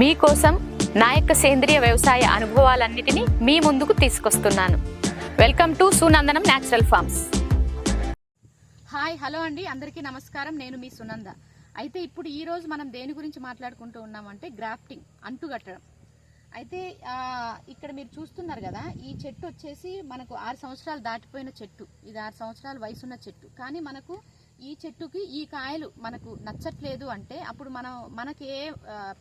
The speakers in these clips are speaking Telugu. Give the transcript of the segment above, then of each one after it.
మీకోసం నా యొక్క సేంద్రియ వ్యవసాయ అనుభవాలన్నిటినీ మీ ముందుకు తీసుకొస్తున్నాను. Welcome to Sunandanam natural farms. Hi hello అండి. అందరికీ నమస్కారం. నేను మీ సునంద. అయితే ఇప్పుడు ఈరోజు మనం దేని గురించి మాట్లాడుకుంటూ ఉన్నామంటే గ్రాఫ్టింగ్ అంటుగట్టడం. అయితే ఇక్కడ మీరు చూస్తున్నారు కదా ఈ చెట్టు వచ్చేసి మనకు ఆరు సంవత్సరాలు దాటిపోయిన చెట్టు. ఇది ఆరు సంవత్సరాల వయసున్న చెట్టు. కానీ మనకు ఈ చెట్టుకి ఈ కాయలు మనకు నచ్చట్లేదు అంటే అప్పుడు మనం మనకి ఏ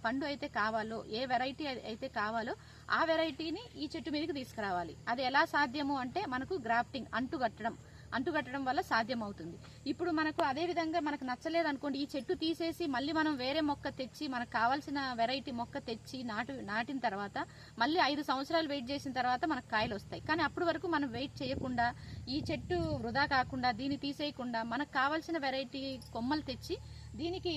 పండు అయితే కావాలో ఏ వెరైటీ అయితే కావాలో ఆ వెరైటీని ఈ చెట్టు మీదకి తీసుకురావాలి. అది ఎలా సాధ్యము అంటే మనకు గ్రాఫ్టింగ్ అంటుగట్టడం అంటుకట్టడం వల్ల సాధ్యమవుతుంది. ఇప్పుడు మనకు అదే విధంగా మనకు నచ్చలేదు అనుకోండి ఈ చెట్టు తీసేసి మళ్ళీ మనం వేరే మొక్క తెచ్చి మనకు కావాల్సిన వెరైటీ మొక్క తెచ్చి నాటు నాటిన తర్వాత మళ్ళీ ఐదు సంవత్సరాలు వెయిట్ చేసిన తర్వాత మనకు కాయలు వస్తాయి. కానీ అప్పటి వరకు మనం వెయిట్ చేయకుండా ఈ చెట్టు వృధా కాకుండా దీన్ని తీసేయకుండా మనకు కావాల్సిన వెరైటీ కొమ్మలు తెచ్చి దీనికి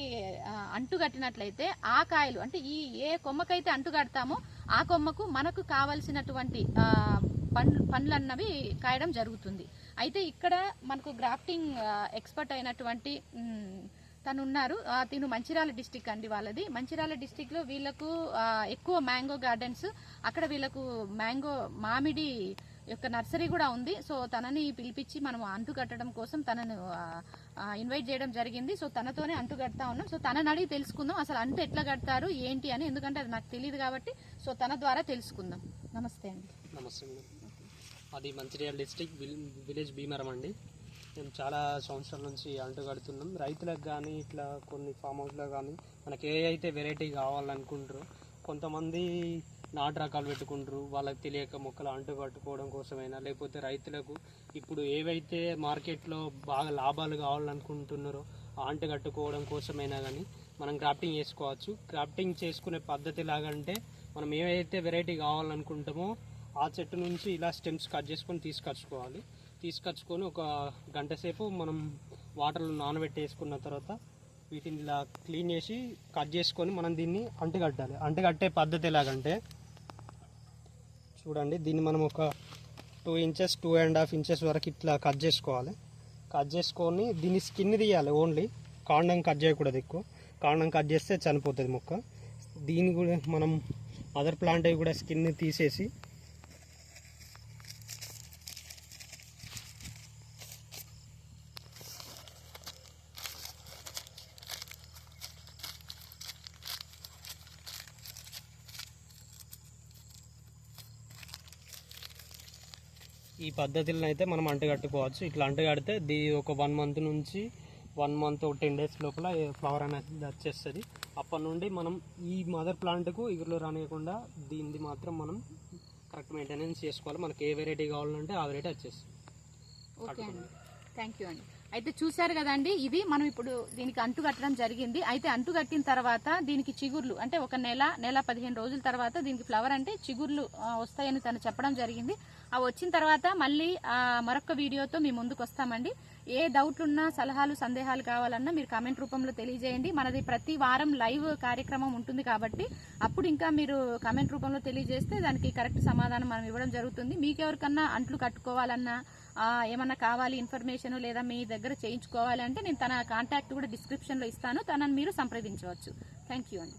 అంటుగట్టినట్లయితే అంటుకట్టినట్లయితే ఆ కాయలు అంటే ఈ ఏ కొమ్మకైతే అంటుకడతామో ఆ కొమ్మకు మనకు కావలసినటువంటి పండ్లు పండ్లు అన్నవి కాయడం జరుగుతుంది. అయితే ఇక్కడ మనకు గ్రాఫ్టింగ్ ఎక్స్పర్ట్ అయినటువంటి తను ఉన్నారు తిను మంచిర్యాల డిస్టిక్ అండి వాళ్ళది. మంచిర్యాల డిస్టిక్లో వీళ్ళకు ఎక్కువ మ్యాంగో గార్డెన్స్. అక్కడ వీళ్ళకు మ్యాంగో మామిడి యొక్క నర్సరీ కూడా ఉంది. సో తనని పిలిపించి మనం అంటు కట్టడం కోసం తనను ఇన్వైట్ చేయడం జరిగింది. సో తనతోనే అంటు కడతా ఉన్నాం. సో తనని అడిగి తెలుసుకుందాం. అసలు అంటు ఎట్లా కడతారు ఏంటి అని. ఎందుకంటే అది నాకు తెలియదు కాబట్టి సో తన ద్వారా తెలుసుకుందాం. నమస్తే అండి. నమస్తే అది మంచిర్యాల డిస్టిక్ విలేజ్ భీమరం అండి. మేము చాలా సంవత్సరాల నుంచి అంటు కడుతున్నాం. రైతులకు కానీ ఇట్లా కొన్ని ఫామ్ హౌస్లో కానీ మనకి ఏ అయితే వెరైటీ కావాలనుకుంటారో కొంతమంది నాటు రకాలు పెట్టుకుంటారు. వాళ్ళకి తెలియక మొక్కలు అంటు కట్టుకోవడం కోసమైనా లేకపోతే రైతులకు ఇప్పుడు ఏవైతే మార్కెట్లో బాగా లాభాలు కావాలనుకుంటున్నారో ఆ అంటు కట్టుకోవడం కోసమైనా కానీ మనం క్రాఫ్టింగ్ చేసుకోవచ్చు. క్రాఫ్టింగ్ చేసుకునే పద్ధతి ఎలాగంటే మనం ఏవైతే వెరైటీ కావాలనుకుంటామో ఆ చెట్టు నుంచి ఇలా స్టెమ్స్ కట్ చేసుకొని తీసుకొచ్చుకోవాలి. తీసుకొచ్చుకొని ఒక గంట సేపు మనం వాటర్లో నానబెట్టేసుకున్న తర్వాత వీటిని ఇలా క్లీన్ చేసి కట్ చేసుకొని మనం దీన్ని అంటగట్టాలి. అంటగట్టే పద్ధతి ఎలాగంటే చూడండి దీన్ని మనం ఒక two inches two and half inches వరకు ఇట్లా కట్ చేసుకోవాలి. కట్ చేసుకొని దీన్ని స్కిన్ తీయాలి ఓన్లీ. కాండం కట్ చేయకూడదు ఎక్కువ. కాండం కట్ చేస్తే చనిపోతుంది మొక్క. దీన్ని కూడా మనం అదర్ ప్లాంట్ అవి కూడా స్కిన్ తీసేసి ఈ పద్ధతిలో అయితే మనం అంటగట్టుకోవచ్చు ఇట్లా అంటగడితే దీ ఒక వన్ మంత్ నుంచి వన్ మంత్ ఒక టెన్ డేస్ లోపల ఫ్లవర్ అనేది వచ్చేస్తుంది. అప్పటి నుండి మనం ఈ మదర్ ప్లాంట్కు ఇగురులో రానియకుండా దీనిది మాత్రం మనం కరెక్ట్ మెయింటెనెన్స్ చేసుకోవాలి. మనకి ఏ వెరైటీ కావాలంటే ఆ వెరైటీ వచ్చేస్తుంది. ఓకే అండి. థ్యాంక్ యూ అండి. అయితే చూశారు కదండి ఇది మనం ఇప్పుడు దీనికి అంటు కట్టడం జరిగింది. అయితే అంటు కట్టిన తర్వాత దీనికి చిగుర్లు అంటే ఒక నెల నెల పదిహేను రోజుల తర్వాత దీనికి ఫ్లవర్ అంటే చిగుర్లు వస్తాయని తను చెప్పడం జరిగింది. అవి వచ్చిన తర్వాత మళ్ళీ ఆ, మరొక వీడియోతో మీ ముందుకు వస్తామండి. ఏ డౌట్లున్నా సలహాలు సందేహాలు కావాలన్నా మీరు కామెంట్ రూపంలో తెలియజేయండి. మనది ప్రతి వారం లైవ్ కార్యక్రమం ఉంటుంది కాబట్టి అప్పుడు ఇంకా మీరు కామెంట్ రూపంలో తెలియజేస్తే దానికి కరెక్ట్ సమాధానం మనం ఇవ్వడం జరుగుతుంది. మీకెవరికన్నా అంట్లు కట్టుకోవాలన్నా ఏమన్నా కావాలి ఇన్ఫర్మేషన్ లేదా మీ దగ్గర చేయించుకోవాలి అంటే నేను తన కాంటాక్ట్ కూడా డిస్క్రిప్షన్లో ఇస్తాను. తనని మీరు సంప్రదించవచ్చు. థ్యాంక్ యూ అండి.